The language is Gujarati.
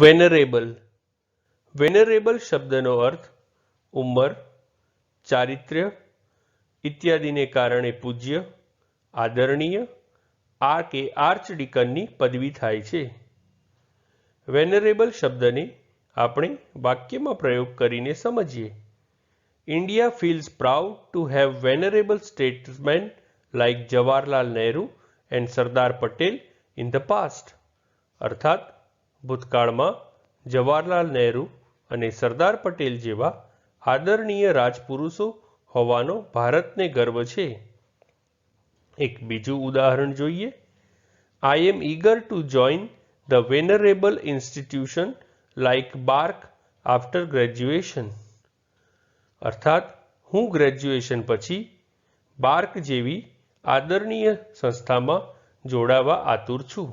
વેનરેબલ વેનરેબલ શબ્દનો અર્થ ઉંમર, ચારિત્ર્ય ઇત્યાદિને કારણે પૂજ્ય, આદરણીય, આ કે આર્ચડીકનની પદવી થાય છે. વેનરેબલ શબ્દને આપણે વાક્યમાં પ્રયોગ કરીને સમજીએ. India feels proud to have venerable statesman like Jawaharlal Nehru and Sardar Patel in the past અર્થાત ભૂતકાળમાં જવાહરલાલ નહેરુ અને સરદાર પટેલ જેવા આદરણીય રાજપુરુષો હોવાનો ભારતને ગર્વ છે. એક બીજું ઉદાહરણ જોઈએ. I am eager to join the venerable institution like BARC after graduation અર્થાત, હું ગ્રેજ્યુએશન પછી બાર્ક જેવી આદરણીય સંસ્થામાં જોડાવા આતુર છું.